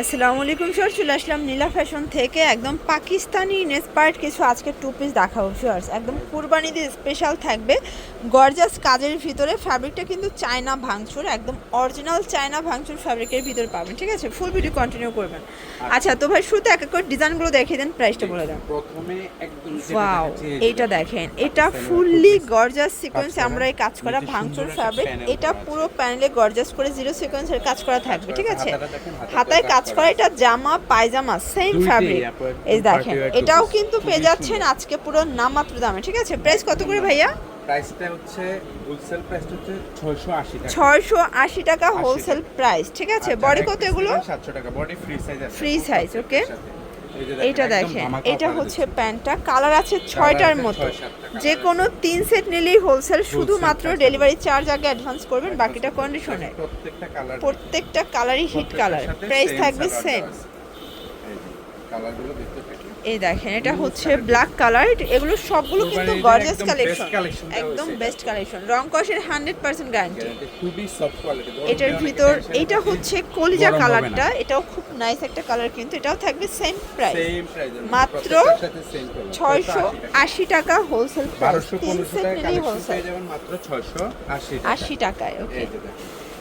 আসসালামু আলাইকুম স্যার চলে আসলাম নীলা ফ্যাশন থেকে। একদম পাকিস্তানি ইন্সপায়ার্ড কিছু আজকে টু পিস দেখাবো শিওর্স একদম কুরবানিতে স্পেশাল থাকবে। গর্জাস কাজের ভিতরে ফ্যাব্রিকটা কিন্তু চায়না ভাঙচুর। একদম অরিজিনাল চায়না ভাঙচুর ফ্যাব্রিকের ভিতরে পাবেন ঠিক আছে? ফুল ভিডিও কন্টিনিউ করবেন। আচ্ছা। তো ভাই শুধু এক এক করে ডিজাইনগুলো দেখিয়ে দেন প্রাইসটা বলে দেন। প্রথমে একদম ওয়াও এইটা দেখেন। এটা ফুললি। গর্জাস সিকোয়েন্স আমরা এই কাজ করা ভাঙচুর ফ্যাব্রিক এটা পুরো প্যানেলে গর্জাস করে জিরো সিকোয়েন্সের কাজ করা থাকবে ঠিক আছে? হাতায় কাজ এটা জামা পায়জামা সেম ফ্যাব্রিক এই দেখেন এটাও কিন্তু পেয়ে যাচ্ছেন আজকে পুরো নামাত্র দামে ঠিক আছে? প্রাইস কত করে ভাইয়া? প্রাইসটা হচ্ছে হোলসেল প্রাইসটা হচ্ছে 680 টাকা। ছয়শো আশি টাকা হোলসেল প্রাইস ঠিক আছে? বডি কত এগুলো? 700 টাকা। বডি ফ্রি সাইজ আছে। Size okay? এইটা দেখেন এটা হচ্ছে প্যান্টটা কালার আছে ছয়টার মতো। যে কোনো তিন সেট নিলেই হোলসেল শুধুমাত্র ডেলিভারি চার্জ আগে অ্যাডভান্স করবেন বাকিটা কন্ডিশনে প্রত্যেকটা প্রত্যেকটা কালারই হিট কালার প্রাইস থাকবে সেম কালারগুলো দেখতে থাকি এই দেখেন এটা হচ্ছে ব্ল্যাক কালার এগুলো সবগুলো কিন্তু গর্জিয়াস কালেকশন একদম বেস্ট কালেকশন রং কষের হান্ড্রেড পার্সেন্ট গ্যারান্টি গ্যারান্টি খুবই সফট কোয়ালিটি এটার ভিতর এটা হচ্ছে কলিজা কালারটা এটাও খুব নাইস একটা কালার কিন্তু এটাও থাকবে সেম প্রাইস মাত্র ছয়শো আশি টাকা হোলসেল প্রাইস টাকা হোলসেল মাত্র ছয়শো আশি আশি টাকায় ওকে।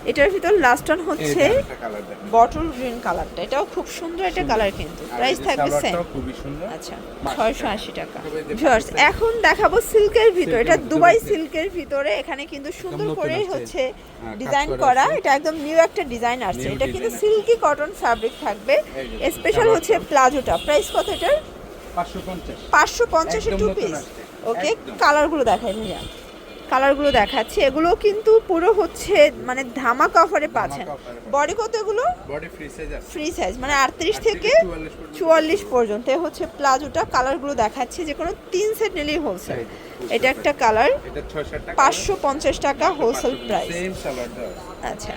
এটার ভিতর লাস্ট ওয়ান হচ্ছে বটল গ্রিন কালারটা এটাও খুব সুন্দর একটা কালার কিন্তু। প্রাইস থাকবে সেম আচ্ছা ছয়শো আশি টাকা। ভিউয়ার্স এখন দেখাবো সিল্কের ভিতর। এটা দুবাই সিল্কের ভিতরে। এখানে কিন্তু সুন্দর নতুন করে হচ্ছে হ্যাঁ, ডিজাইন করা এটা একদম নিউ একটা ডিজাইন আসছে। এটা কিন্তু সিল্কি কটন ফ্যাব্রিক থাকবে। স্পেশাল হচ্ছে প্লাজোটা প্রাইস কত এটার? পাঁচশো পঞ্চাশ। পাঁচশো পঞ্চাশে টু পিস ওকে কালারগুলো দেখাই ভাইয়া। কালারগুলো দেখাচ্ছি এগুলো কিন্তু পুরো হচ্ছে মানে ধামাকা অফারে পাচ্ছেন। বডি কত এগুলো? বডি ফ্রি সাইজ আছে। ফ্রি সাইজ মানে আটত্রিশ 38 থেকে 44 পর্যন্ত। চুয়াল্লিশ পর্যন্ত। হচ্ছে প্লাজোটা কালারগুলো দেখাচ্ছি যে কোনো তিন সেট নিলেই হোলসেল এটা একটা কালার এটা ছয় টাকা পাঁচশো পঞ্চাশ টাকা হোলসেল প্রাইস আচ্ছা।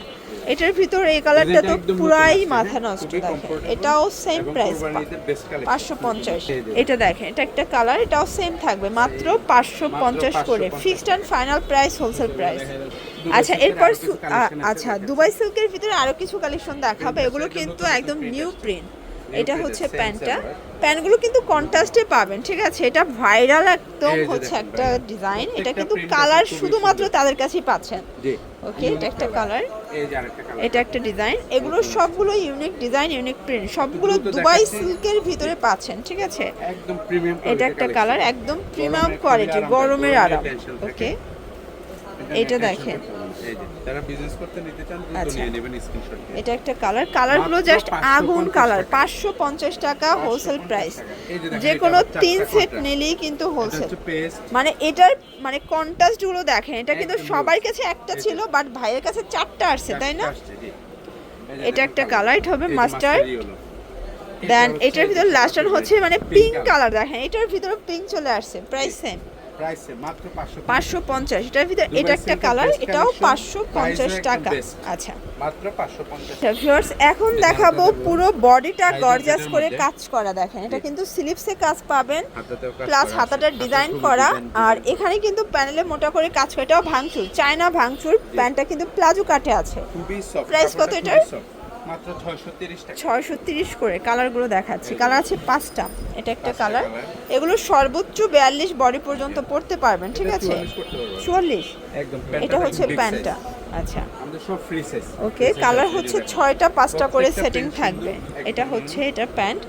এটার ভিতর এই কালারটা তো পুরাই মাথা নষ্ট দেখেন। এটাও সেম প্রাইস। পাঁচশো পঞ্চাশ। এটা দেখেন এটা একটা কালার এটাও সেম থাকবে মাত্র পাঁচশো পঞ্চাশ করে। Fixed and final price wholesale price আচ্ছা এরপর আচ্ছা দুবাই সিল্কের ভিতরে আরও কিছু কালেকশন দেখাবে। এগুলো কিন্তু একদম নিউ প্রিন্ট এটা হচ্ছে প্যান্টটা। প্যান্টগুলো কিন্তু কন্ট্রাস্টে পাবেন ঠিক আছে? এটা ভাইরাল একদম হচ্ছে একটা ডিজাইন এটা কিন্তু কালার শুধুমাত্র তাদের কাছেই পাচ্ছেন। ওকে এটা একটা কালার এটা একটা ডিজাইন এগুলো সবগুলো ইউনিক ডিজাইন ইউনিক প্রিন্ট সবগুলো দুবাই সিল্কের ভিতরে পাচ্ছেন ঠিক আছে? একদম প্রিমিয়াম এটা একটা কালার একদম প্রিমিয়াম কোয়ালিটি গরমের আরাম। ওকে এটা দেখেন। আচ্ছা। এটা একটা কালার কালারগুলো জাস্ট আগুন কালার পাঁচশো পঞ্চাশ টাকা হোলসেল প্রাইস। যে কোনো তিন সেট নিলেই কিন্তু হোলসেল মানে এটার মানে কন্ট্রাস্টগুলো দেখেন এটা কিন্তু সবার কাছে একটা ছিল বাট ভাইয়ের কাছে চারটা আসছে তাই না? এটা একটা colour, এটা হবে mustard। দেন এটার ভিতর লাস্ট হচ্ছে মানে পিঙ্ক কালার দেখেন এটার ভিতরে পিঙ্ক চলে আসছে প্রাইস সেম প্রাইস মাত্র 500 পাঁচশো পঞ্চাশ। এটার ভিতরে এটা একটা কালার এটাও পাঁচশো পঞ্চাশ টাকা। আচ্ছা। মাত্র 550 আচ্ছা এখন দেখাবো পুরো বডিটা গর্জাস করে কাজ করা দেখেন। এটা কিন্তু স্লিপসে কাজ পাবেন প্লাস হাতাটার ডিজাইন করা। আর এখানে কিন্তু প্যানেলে মোটা করে কাজ করা। এটাও ভাঙচুর চায়না ভাঙচুর। প্যান্টটা কিন্তু প্লাজো কাটে আছে। Price কত এটার? মাত্র 630 টাকা। ছয়শো তিরিশ করে কালারগুলো দেখাচ্ছি। কালার আছে পাঁচটা। এটা একটা কালার। এগুলো সর্বোচ্চ বিয়াল্লিশ বডি পর্যন্ত পড়তে পারবেন ঠিক আছে? 44 করতে পারবেন। চুয়াল্লিশ। একদম এটা হচ্ছে প্যান্টটা। আচ্ছা। আমাদের সব ফ্রি সাইজ ওকে কালার হচ্ছে ছয়টা পাঁচটা করে সেটিং থাকবে। এটা হচ্ছে এটা প্যান্ট।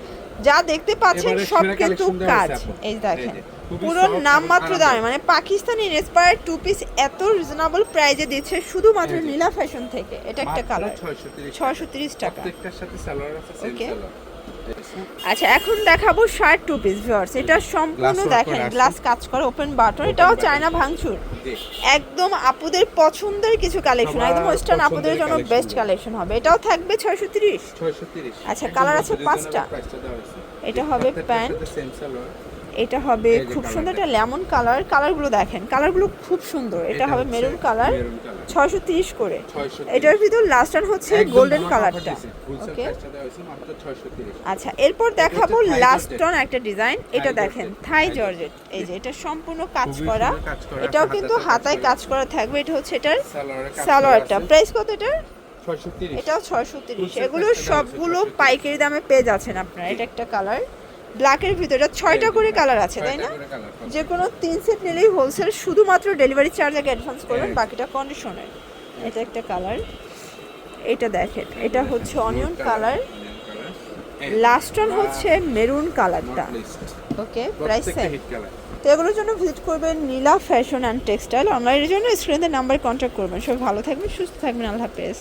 যা দেখতে পাচ্ছেন সব কিন্তু কাজ। এই দেখেন পুরো নাম নামমাত্র দামে মানে পাকিস্তানি রেসপায়ার টু পিস এত রিজনেবল প্রাইজে দিচ্ছে শুধুমাত্র লীলা নীলা ফ্যাশন থেকে। এটা একটা কালার ছয়শো তিরিশ টাকা। প্রত্যেকটার আচ্ছা এখন দেখাবো শার্ট টু পিস ভিউয়ার্স এটা সম্পূর্ণ দেখেন গ্লাস কাজ করে ওপেন বাটন এটাও চায়না ভাঙচুর। একদম আপুদের পছন্দের কিছু কালেকশন একদম ওয়েস্টার্ন আপুদের জন্য বেস্ট কালেকশন হবে। এটাও থাকবে ছয়শো তিরিশ। 630 আচ্ছা, কালার আছে পাঁচটা। এটা হবে প্যান্ট। এটা হবে খুব সুন্দর টা। একটা লেমন কালার কালারগুলো দেখেন। কালারগুলো খুব সুন্দর। এটা হবে মেরুন কালার ছয়শো তিরিশ করে। এটার ভিতর লাস্ট ওয়ান হচ্ছে গোল্ডেন কালারটা ওকে price-টা দেওয়া হয়েছে মাত্র 630 আচ্ছা এরপর দেখাবো লাস্ট। অন একটা ডিজাইন এটা দেখেন থাই জর্জেট এই যে এটা সম্পূর্ণ কাজ করা। এটাও কিন্তু হাতায় কাজ করা থাকবে। এটা হচ্ছে এটার সালোয়ারটা প্রাইস কত এটার? এটাও ছয়শো তিরিশ। এগুলো সবগুলো পাইকারি দামে পেয়ে যাচ্ছেন আপনারা। এটা একটা কালার ব্ল্যাকের ভিতরে ছয়টা করে কালার আছে তাই না? যে কোনো তিন সেট নিলেই হোলসেল শুধুমাত্র ডেলিভারি চার্জ আগে অ্যাডভান্স করবেন। বাকিটা কন্ডিশনের এটা একটা কালার এটা দেখেন এটা হচ্ছে অনিয়ন কালার লাস্ট ওয়ান হচ্ছে মেরুন কালারটা ওকে প্রাইস তো এগুলোর জন্য ভিজিট করবেন নীলা ফ্যাশন অ্যান্ড টেক্সটাইল অনলাইনের জন্য স্ক্রিনের নাম্বার কন্ট্যাক্ট করবেন। সবাই ভালো থাকবেন সুস্থ থাকবেন। আল্লাহ হাফেজ।